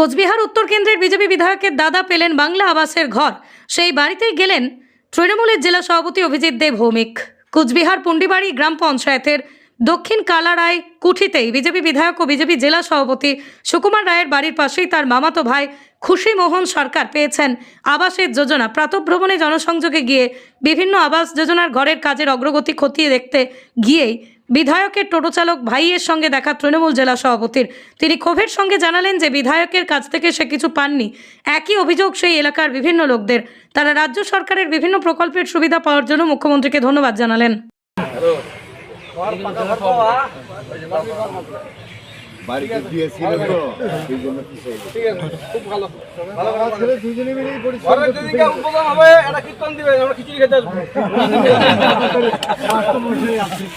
কোচবিহার উত্তর কেন্দ্রের বিজেপি বিধায়কের দাদা পেলেন বাংলা আবাসের ঘর। সেই বাড়িতেই গেলেন তৃণমূলের জেলা সভাপতি অভিজিৎ দেব ভৌমিক। কোচবিহার পুন্ডিবাড়ি গ্রাম পঞ্চায়েতের দক্ষিণ কালারায় কুঠিতেই বিজেপি বিধায়ক ও বিজেপি জেলা সভাপতি সুকুমার রায়ের বাড়ির পাশেই তার মামাতো ভাই খুশি মোহন সরকার পেয়েছেন আবাসের যোজনা। প্রাতভ্রমণে জনসংযোগে গিয়ে বিভিন্ন আবাস যোজনার ঘরের কাজের অগ্রগতি খতিয়ে দেখতে গিয়েই বিধায়কের টোটো চালক ভাইয়ের সঙ্গে দেখা তৃণমূল জেলা সভাপতির। তিনি ক্ষোভের সঙ্গে জানালেন যে বিধায়কের কাছ থেকে সে কিছু পাননি। একই অভিযোগ সেই এলাকার বিভিন্ন লোকদের। তারা রাজ্য সরকারের বিভিন্ন প্রকল্পের সুবিধা পাওয়ার জন্য মুখ্যমন্ত্রীকে ধন্যবাদ জানালেন। বাড়িতে দিয়েছিল তো সেই জন্য পিছিয়ে গেছে। ছেলে দুজনে মিলেই পরিশ্রম ঘরের যদি কেউ উদ্বোধন হবে একটা কীর্তন দিবে আমরা খিচুড়ি খেতে আসব।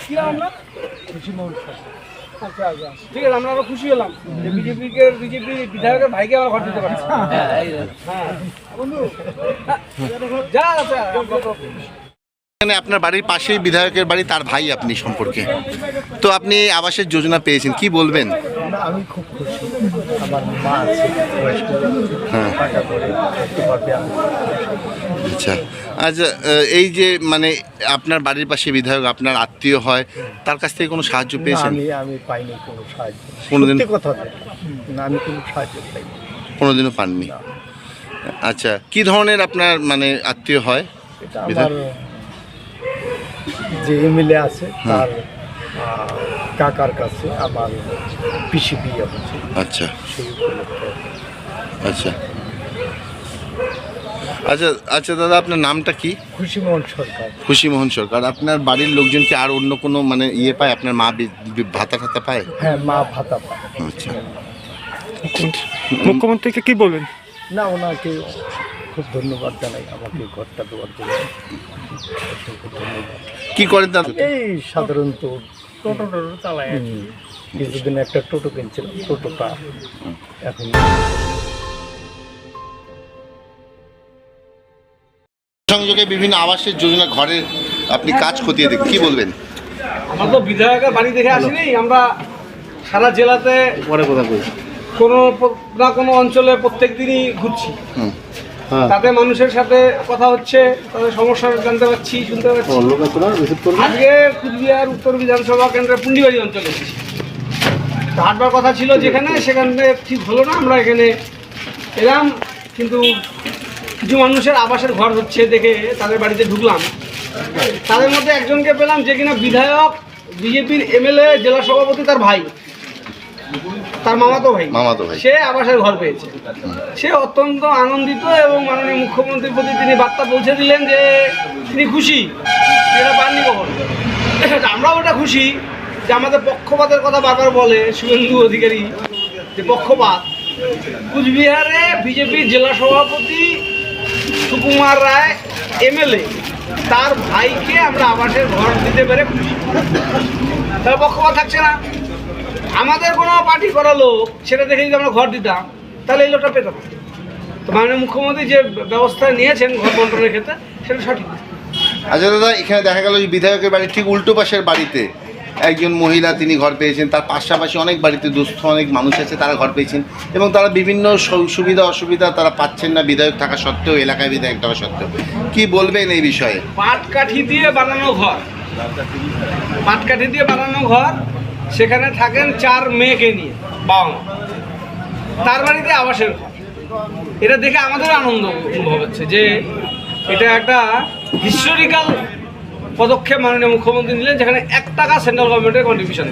কি নাম আপনার? আচ্ছা আচ্ছা ঠিক আছে আমরা আরও খুশি হলাম। যে বিজেপি বিজেপি বিধায়কের ভাইকে আমরা ঘর দিতে পারছি হ্যাঁ বন্ধু যা আছে এখানে আপনার বাড়ির পাশেই বিধায়কের বাড়ি তার ভাই আপনি সম্পর্কে। তো আপনি আবাসের যোজনা পেয়েছেন কি বলবেন? আমি খুব খুশি। আমার মা আছে বয়স্ক হ্যাঁ। টাকা করে করতে আমি আচ্ছা। আচ্ছা এই যে মানে আপনার বাড়ির পাশে বিধায়ক আপনার আত্মীয় হয় তার কাছ থেকে কোনো সাহায্য পেয়েছেন? আমি আমি পাইনি কোনো সাহায্য। কোনোদিন- কথা না আমি কোনো সাহায্য পাইনি। কোনোদিনও পাননি? আচ্ছা কি ধরনের আপনার মানে আত্মীয় হয় এটা? আমার যে এমএলএ আছে তার কাকার কাছে আমার পিসি বিয়ে হচ্ছে আচ্ছা। সেই উপলক্ষে। আচ্ছা। আচ্ছা আচ্ছা দাদা আপনার নামটা কি? খুশি মোহন সরকার। খুশি মোহন সরকার। আপনার বাড়ির লোকজন কি আর অন্য কোনো মানে ইয়ে পায়? আপনার মা ভাতা টাতা পায়? হ্যাঁ মা ভাতা পায়। আচ্ছা। মুখ্যমন্ত্রীকে কি বলবেন? না ওনাকে খুব ধন্যবাদ জানাই আমাকে ঘরটা দেওয়ার জন্য। কি করেন দাদা এই সাধারণত টোটো টোটো চালায় কিছুদিন একটা টোটো কিনছিলাম টোটোটা এখন সংযোগে বিভিন্ন আবাসের যোজনা ঘরের আপনি কাজ খতিয়ে দেখুন। কি বলবেন? আমরা তো বিধায়কের বাড়ি দেখে আসিনি আমরা সারা জেলাতে পরে কথা বলছি কোনো না কোনো অঞ্চলে প্রত্যেক দিনই ঘুরছি। তাতে মানুষের সাথে কথা হচ্ছে তাদের সমস্যা জানতে পারছি শুনতে পাচ্ছি আজকে কুচবিহার উত্তর বিধানসভা কেন্দ্রের পুন্ডিবাড়ি অঞ্চলে এসেছি। হাঁটবার কথা ছিল যেখানে সেখানে ঠিক হলো না আমরা এখানে এলাম কিন্তু কিছু মানুষের আবাসের ঘর হচ্ছে দেখে তাদের বাড়িতে ঢুকলাম। তাদের মধ্যে একজনকে পেলাম যে কিনা বিধায়ক বিজেপির এমএলএ জেলা সভাপতি তার ভাই। তার মামাতো ভাই। মামাতো ভাই। সে আবাসের ঘর পেয়েছে। সে অত্যন্ত আনন্দিত এবং মাননীয় মুখ্যমন্ত্রীর প্রতি তিনি বার্তা পৌঁছে দিলেন যে তিনি খুশি। এটা পাননি কখন। আমরাও ওটা খুশি যে আমাদের পক্ষপাতের কথা বারবার বলে শুভেন্দু অধিকারী যে পক্ষপাত। কুচবিহারে বিজেপির জেলা সভাপতি সুকুমার রায় এমএলএ তার ভাইকে আমরা আবাসের ঘর দিতে পেরে খুশি। তার পক্ষপাত থাকছে না। আমাদের কোনো পার্টি করা লোক সেটা দেখে যদি আমরা ঘর দিতাম তাহলে এই লোকটা পেতাম। তো মাননীয় মুখ্যমন্ত্রী যে ব্যবস্থা নিয়েছেন ঘর বন্টনের ক্ষেত্রে সেটা সঠিক আচ্ছা দাদা এখানে দেখা গেল যে বিধায়কের বাড়ির ঠিক উল্টো পাশের বাড়িতে একজন মহিলা তিনি ঘর পেয়েছেন। তার পাশাপাশি অনেক বাড়িতে দুস্থ অনেক মানুষ আছে তারা ঘর পেয়েছেন। এবং তারা বিভিন্ন সুবিধা অসুবিধা তারা পাচ্ছেন না বিধায়ক থাকা সত্ত্বেও এলাকায় বিধায়ক থাকা সত্ত্বেও। কি বলবেন এই বিষয়ে? পাটকাঠি দিয়ে বানানো ঘর। পাটকাঠি দিয়ে বানানো ঘর সেখানে থাকেন চার মেয়েকে নিয়ে, বাবা মা। তার বাড়িতে আবাসের এটা দেখে আমাদের আনন্দ অনুভব হচ্ছে যে এটা একটা হিস্টোরিক্যাল পদক্ষেপ মাননীয় মুখ্যমন্ত্রী নিলেন, যেখানে এক টাকা সেন্ট্রাল গভর্নমেন্টের কন্ট্রিবিউশন